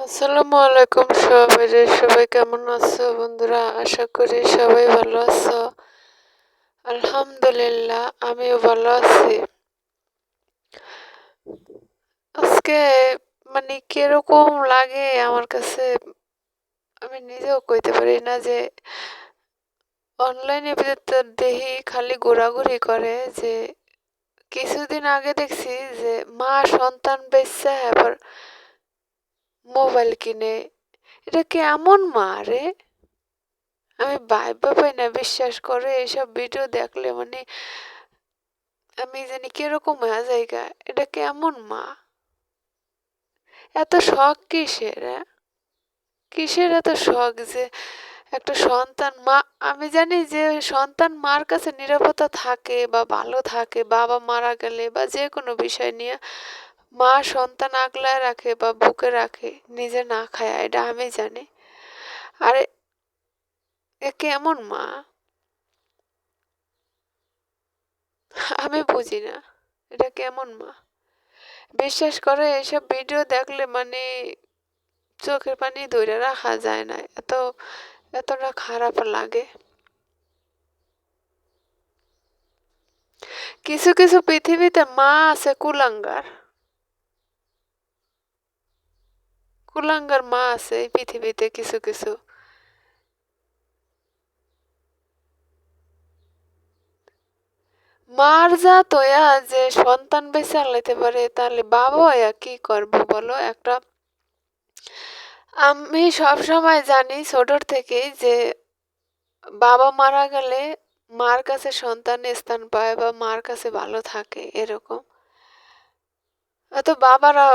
আসসালামু আলাইকুম সবাই সবাই কেমন আছো বন্ধুরা? আশা করি সবাই ভালো আছো। আলহামদুলিল্লাহ, আমিও ভালো আছি। আজকে মানে কীরকম লাগে আমার কাছে আমি নিজেও কইতে পারি না যে অনলাইনে দেখি খালি ঘোরাঘুরি করে যে কিছুদিন আগে দেখছি যে মা সন্তান বেচছে, আবার মোবাইল কিনে, এটা কেমন মা রে আমি ভাইবা পাই না বিশ্বাস করে এইসব ভিডিও দেখলে মানে আমি জানি কীরকম হয়ে জায়গা, এটা কেমন মা এত শখ কিসের হ্যাঁ? কিসের এত শখ যে একটা সন্তান মা, আমি জানি যে সন্তান মার কাছে নিরাপত্তা থাকে বা ভালো থাকে, বাবা মারা গেলে বা যে কোনো বিষয় নিয়ে মা সন্তান আগলায় রাখে বা বুকে রাখে, নিজে না খায়, এটা আমি জানি। আর, এ কেমন মা? আমি বুঝি না, এটা কেমন মা? বিশ্বাস করে এইসব ভিডিও দেখলে মানে চোখের পানি ধরে রাখা যায় না, এত, এতটা খারাপ লাগে। কিছু কিছু পৃথিবীতে মা আছে কুলাঙ্গার। কুলাঙ্গার মা আছে, এই পৃথিবীতে কিছু কিছু। মার যা তোয়া যে সন্তান বেঁচে আলাইতে পারে, তাহলে বাবা কি করব বলো? একটা, আমি সব সময় জানি ছোটর থেকেই যে বাবা মারা গেলে মার কাছে সন্তান স্থান পায় বা মার কাছে ভালো থাকে, এরকম। এত বাবারা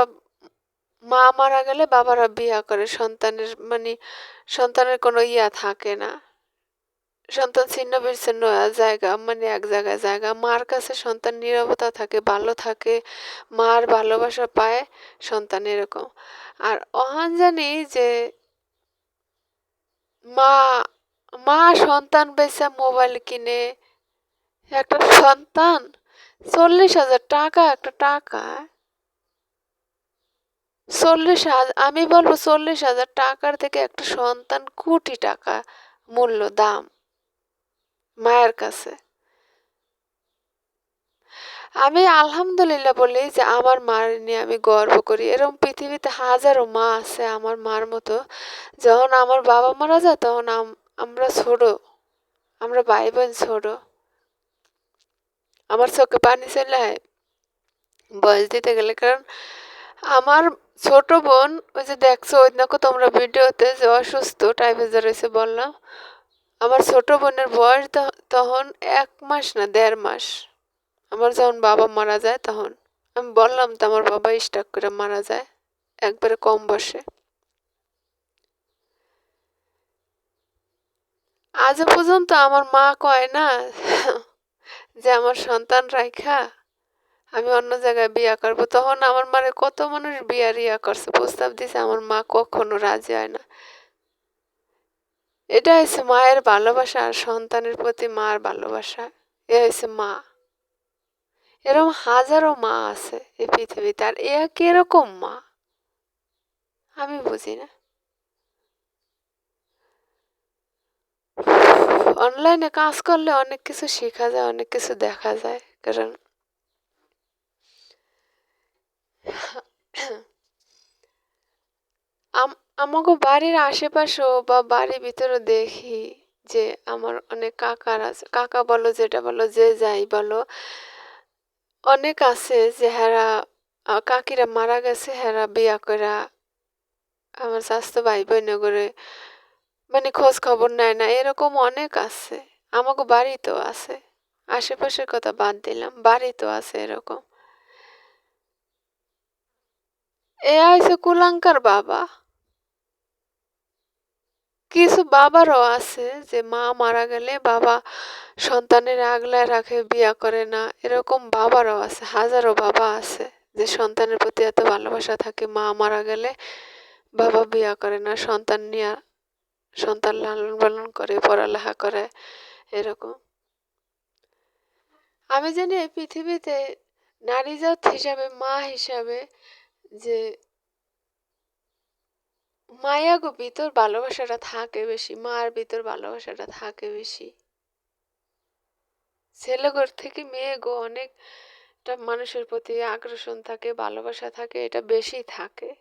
মা মারা গেলে বাবারা বিয়া করে। সন্তানের মানে সন্তানের কোনো ইয়া থাকে না। সন্তান ছিন্ন বিচ্ছিন্ন জায়গা মানে এক জায়গায় জায়গা। মার কাছে সন্তান নিরবতা থাকে, ভালো থাকে। মার ভালোবাসা পায় সন্তান এরকম। আর অহান জানি যে মা মা সন্তান বেচে মোবাইল কিনে। একটা সন্তান চল্লিশ হাজার টাকা, একটা টাকা চল্লিশ হাজার আমি বলব চল্লিশ হাজার টাকার থেকে একটা সন্তান কোটি টাকা মূল্য দাম মায়ের কাছে। আমি আলহামদুলিল্লাহ বলি যে আমার মার নিয়ে আমি গর্ব করি। এরকম পৃথিবীতে হাজারো মা আছে আমার মার মতো। যখন আমার বাবা মারা যায় তখন আমরা ছোট। আমরা ভাই বোন ছোট। আমার চোখে পানি চলে বয়স দিতে গেলে কারণ আমার ছোট বোন, ওই যে দেখছ ওই দেখো তোমরা ভিডিওতে যে অসুস্থ টাইফয়েড রয়েছে বললাম আমার ছোট বোনের বয়স তখন এক মাস না, দেড় মাস। আমার যখন বাবা মারা যায় তখন, আমি বললাম তো আমার বাবা স্টাক করে মারা যায়, একবারে কম বসে আজও পর্যন্ত আমার মা কয় না, যে আমার সন্তান রাইখা আমি অন্য জায়গায় বিয়া করব। তখন আমার মারে কত মানুষ বিয়া রিয়া করছে প্রস্তাব দিছে, আমার মা কখনো রাজি হয় না। এটা হচ্ছে মায়ের ভালোবাসা আর সন্তানের প্রতি মার ভালোবাসা। এ হচ্ছে মা। এরকম হাজারো মা আছে এই পৃথিবীতে, আর এ কীরকম মা? আমি বুঝি না। অনলাইনে কাজ করলে অনেক কিছু শেখা যায়, অনেক কিছু দেখা যায়, কারণ আমাকে বাড়ির আশেপাশেও বা বাড়ির ভিতরে দেখি যে আমার অনেক কাকার আছে। কাকা বলো যেটা বলো, যে যাই বলো, অনেক আছে যে হেরা কাকিরা মারা গেছে, হেরা বিয়া করা আমার স্বাস্থ্য ভাই বোন করে মানে খোঁজ খবর নেয় না, এরকম অনেক আছে। আমাকে বাড়িতেও আছে। আশেপাশের কথা বাদ দিলাম, বাড়িতেও আছে এরকম। এ আইসে কুলাঙ্কার বাবা। কিছু বাবারও আছে যে মা মারা গেলে বাবা সন্তানের আগলায় রাখে, বিয়া করে না। এরকম বাবারও আছে, হাজারো বাবা আছে যে সন্তানের প্রতি এত ভালোবাসা থাকে, মা মারা গেলে বাবা বিয়া করে না, সন্তান নিয়ে সন্তান লালন পালন করে, পড়ালেখা করে, এরকম। আমি জানি পৃথিবীতে নারী জাত হিসাবে, মা হিসাবে যে মায়া গো, ভিতর ভালোবাসাটা থাকে বেশি, মার ভিতর ভালোবাসাটা থাকে বেশি। ছেলেঘর থেকে মেয়ে গো, অনেকটা মানুষের প্রতি আকর্ষণ থাকে, ভালোবাসা থাকে, এটা বেশি থাকে।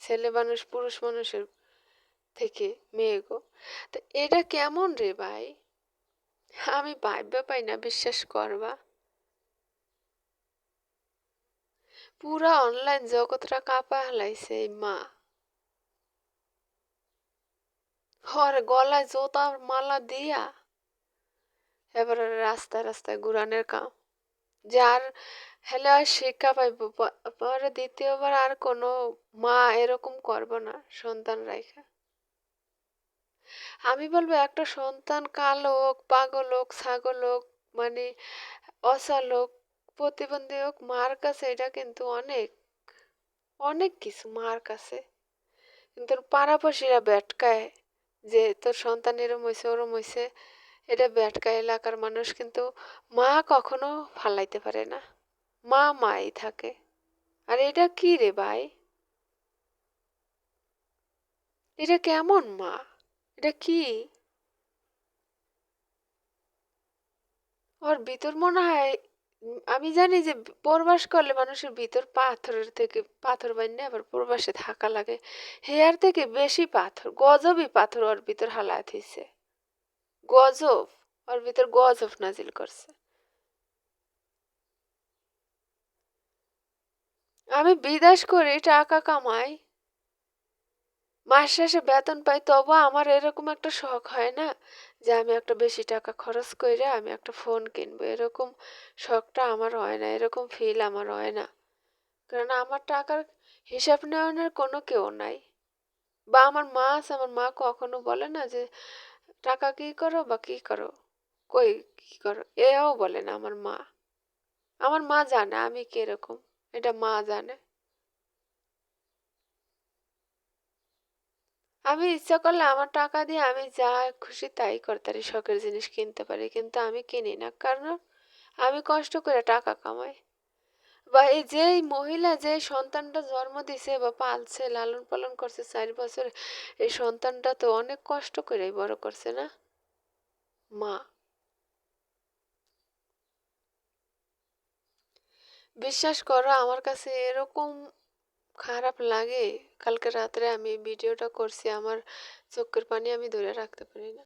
ছেলে মানুষ, পুরুষ মানুষের থেকে মেয়ে গো। তো এটা কেমন রে ভাই? আমি ভাববে পাই না, বিশ্বাস করবা। পুরা অনলাইন জগৎটা কাঁপা হালাইছে এই মা। হর গলায় জোতার মালা দিয়া এবারে রাস্তায় রাস্তায় ঘুরানের কাম। যার হেলে আর শিক্ষা পাইব পরে দ্বিতীয়বার আর কোনো মা এরকম করবে না, সন্তান রাইখা। আমি বলব, একটা সন্তান কালো হোক, পাগল হোক, ছাগল হোক মানে অসাল হোক প্রতিবন্ধী হোক মার কাছে এটা কিন্তু অনেক অনেক কিছু মার কাছে কিন্তু পাড়াপড়শিরা ব্যাটকায় যে তোর সন্তান এরম হয়েছে ওরম হয়েছে এটা ব্যাটকায় এলাকার মানুষ কিন্তু মা কখনো ফালাইতে পারে না। মা মাই থাকে। আর এটা কি রে ভাই? এটা কেমন মা? এটা কি? ওর ভিতর মনে হয় আমি জানি যে প্রবাস করলে মানুষের ভিতর পাথরের থেকে, পাথর বাইনে আবার প্রবাসে থাকা লাগে। হেয়ার থেকে বেশি পাথর, গজবই পাথর ওর ভিতর হালাত হয়েছে গজব, ওর ভিতর গজব নাজিল করছে। আমি বিদেশ করি, টাকা কামাই। মাস শেষে বেতন পাই তবু আমার এরকম একটা শখ হয় না যে আমি একটা বেশি টাকা খরচ করে আমি একটা ফোন কিনবো। এরকম শখটা আমার হয় না, এরকম ফিল আমার হয় না। কারণ আমার টাকার হিসাব নেওয়ানোর কোনো কেউ নাই। বা আমার মা আছে, আমার মা কখনো বলে না যে, টাকা কি করো বা কি করো? কই কি করো? এও বলে না আমার মা। আমার মা জানে আমি কীরকম, এটা মা জানে। আমি ইচ্ছা করলে আমার টাকা দিয়ে আমি যা খুশি তাই করতে শখের জিনিস কিনতে পারি, কিন্তু আমি কিনি না। কারণ আমি কষ্ট করে টাকা কামাই। বা এই যে মহিলা যে সন্তানটা জন্ম দিছে বা পালছে, লালন পালন করছে চার বছর, এই সন্তানটা তো অনেক কষ্ট করে বড় করছে না? মা। বিশ্বাস করো, আমার কাছে এরকম খারাপ লাগে। কালকে রাত্রে আমি ভিডিওটা করছি, আমার চোখের পানি আমি ধরে রাখতে পারি না।